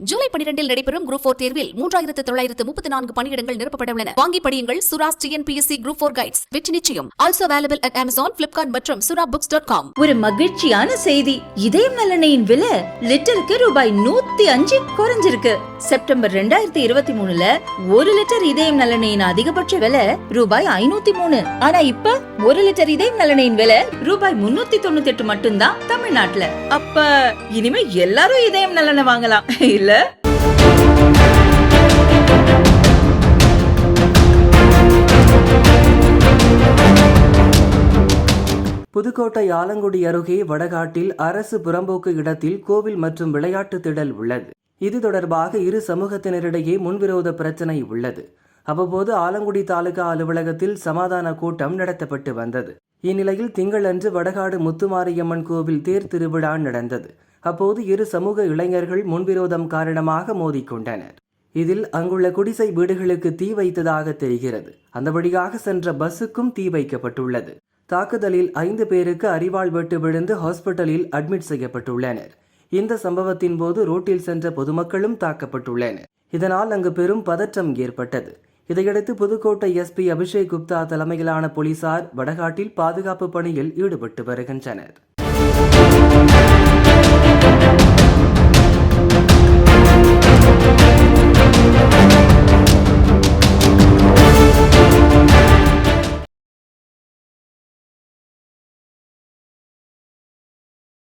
ஜூலை பனிரெண்டில் நடைபெறும் group four தேர்வில் மூன்றாயிரத்து தொள்ளாயிரத்து முப்பத்தி நான்கு பணியிடங்கள் நிரப்பப்பட உள்ளன வாங்கி படியுங்கள் Sura's TNPSC group four guides வெற்றி நிச்சயம். Also available at Amazon Flipkart மற்றும் சுரா புக்ஸ் டாட் காம் ஒரு மகிழ்ச்சியான செய்தி. இதயம் நலனையின் விலை லிட்டருக்கு ரூபாய் நூத்தி அஞ்சு குறைஞ்சிருக்கு. செப்டம்பர் ரெண்டாயிரத்தி இருபத்தி மூணுல ஒரு லிட்டர் இதயம் நலனையின் அதிகபட்ச விலை ரூபாய் ஐநூத்தி மூணு. ஆனா இப்ப ஒரு லிட்டர் இதயம் நலனையின் விலை ரூபாய் முன்னூத்தி தொண்ணூத்தி எட்டு மட்டும்தான் தமிழ்நாட்டுல. அப்ப இனிமே எல்லாரும் இதயம் நலனை வாங்கலாம். இல்ல? புதுக்கோட்டை ஆலங்குடி அருகே வடகாட்டில் அரசு புறம்போக்கு இடத்தில் கோவில் மற்றும் விளையாட்டு திடல் உள்ளது. இது தொடர்பாக இரு சமூகத்தினரிடையே முன்விரோத பிரச்சனை உள்ளது. அவ்வப்போது ஆலங்குடி தாலுகா அலுவலகத்தில் சமாதான கூட்டம் நடத்தப்பட்டு வந்தது. இந்நிலையில் திங்களன்று வடகாடு முத்துமாரியம்மன் கோவில் தேர் திருவிழா நடந்தது. அப்போது இரு சமூக இளைஞர்கள் முன்விரோதம் காரணமாக மோதிக்கொண்டனர். இதில் அங்குள்ள குடிசை வீடுகளுக்கு தீ வைத்ததாக தெரிகிறது. அந்த வழியாக சென்ற பஸ்ஸுக்கும் தீ வைக்கப்பட்டுள்ளது. தாக்குதலில் ஐந்து பேருக்கு அரிவாள் வெட்டு விழுந்து ஹாஸ்பிட்டலில் அட்மிட் செய்யப்பட்டுள்ளனர். இந்த சம்பவத்தின் போது ரோட்டில் சென்ற பொதுமக்களும் தாக்கப்பட்டுள்ளனர். இதனால் அங்கு பெரும் பதற்றம் ஏற்பட்டது. இதையடுத்து புதுக்கோட்டை எஸ்பி அபிஷேக் குப்தா தலைமையிலான போலீசார் வடகாட்டில் பாதுகாப்பு பணியில் ஈடுபட்டு வருகின்றனர்.